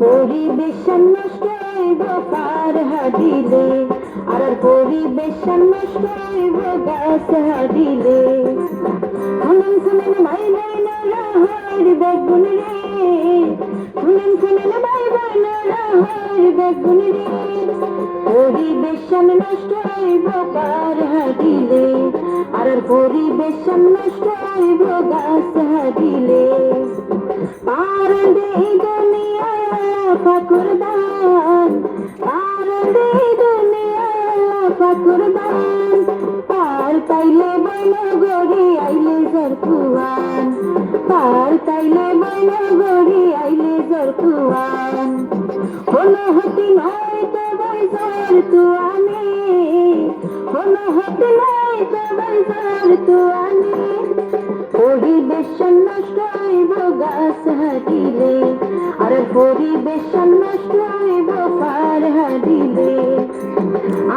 পরিবেশ নষ্ট হইব হাদিলে আর পরিবেশ নষ্ট গাছ হাদিলে খনন খনন ভাই ভাই নারা হর বেগুন রে। খনন খনন ভাই ভাই নারা বেগুন রে। পরিবেশ নষ্ট হইব পার হাদিলে আর পরিবেশ নষ্ট গাছ হাদিলে পার দে দুনিয়ায় ফাকুর দান। পার দে দুনিয়ায় ফাকুর দান। পার তাইলে বইন গড়ি আইলে জরকুয়ান পার তাইলে বইন গড়ি আইলে জরকুয়ান কোনো হতি নয় তো বাইজার তুয়ানে কোনো হতি নয় তো বাইজার তুয়ানে পরিবেশ নষ্ট হইব, গাছ হারিলে আর পরিবেশ নষ্ট হইব পার হারিলে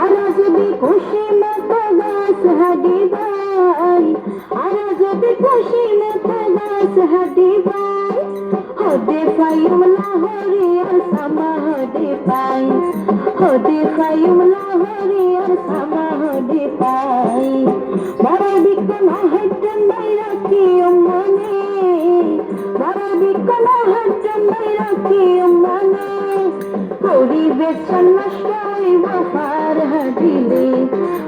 আর যদি খুশি মতো গাছ হাদিবাই আর যদি খুশি মতো গাছ হাদিবাই হদে ফাইম লাহরি আর সামা হদে পাই। হদে ফাইম লাহরি আর সামা হদে পাই। বড় বিজ্ঞান হজ্জন বাইরাকি মনে পরিবেশ নষ্ট হইব পার হাদিলে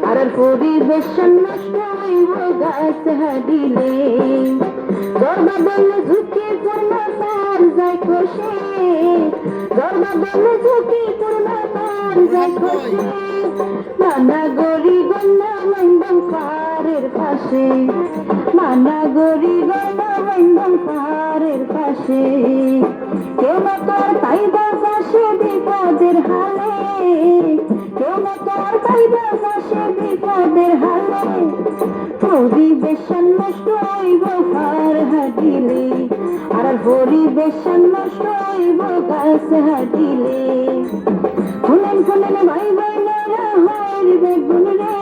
আর পরিবেশ নষ্ট হইব যায় খসে গর্বা বলে ঝুঁকি পূর্ণ পার পাশে নানা গরি পাশে কেউ না তোর পাইবা পাশে বিপদের হালে। কেউ না তোর পাইবা পাশে বিপদের হালে। পরিবেশ নষ্ট হইব পার হাদিলে আর পরিবেশ নষ্ট হইব গাছ হাদিলে ফুলেন ফুলেন ভাই ভাই নারা হয় বেগুন রে।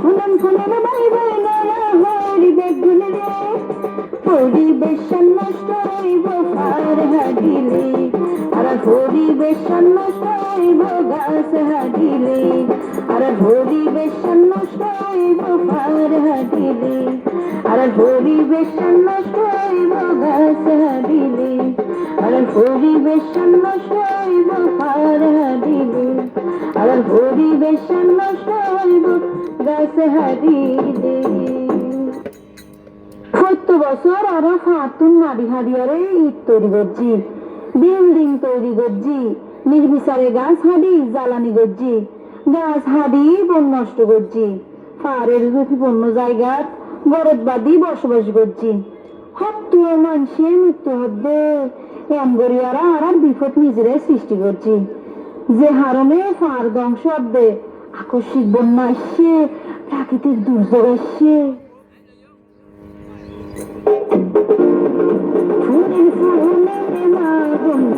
ফুলেন পরিবেশ নষ্ট হইব গাছ আর পরিবেশ নষ্ট হইব পার হাদিলে আর পরিবেশ নষ্ট হইব গাছ হাদিলে আর পরিবেশ নষ্ট হইব পার হাদিলে আর পরিবেশ নষ্ট হইব গাছ হাদিলে সত্তর বছর আরও ফাতুন নারী হারিয়ারে ঈদ তৈরি করছি। বিল্ডিং তৈরি করছি। নির্বিচারে গাছ হাডি জ্বালানি করছি। গাছ হাডি বন নষ্ট করছি। পাহাড়ের ঝুঁকিপূর্ণ জায়গাত গরদবাদী বসবাস করছি। হত্য মানুষের মৃত্যু হদ্দে এম গরিয়ারা আর বিপদ নিজেরাই সৃষ্টি করছি। যে হারণে ফার ধ্বংস হদ্দে আকস্মিক বন্যা আসছে, প্রাকৃতিক দুর্যোগ আসছে।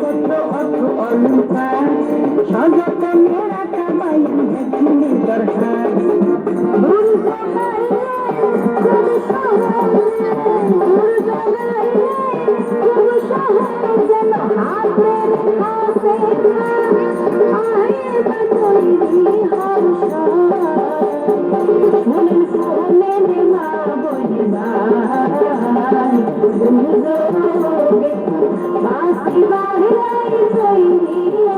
কত অর্থ অলঙ্কার সযতনে রাখা বাইন দেখিনি দরকার Woo!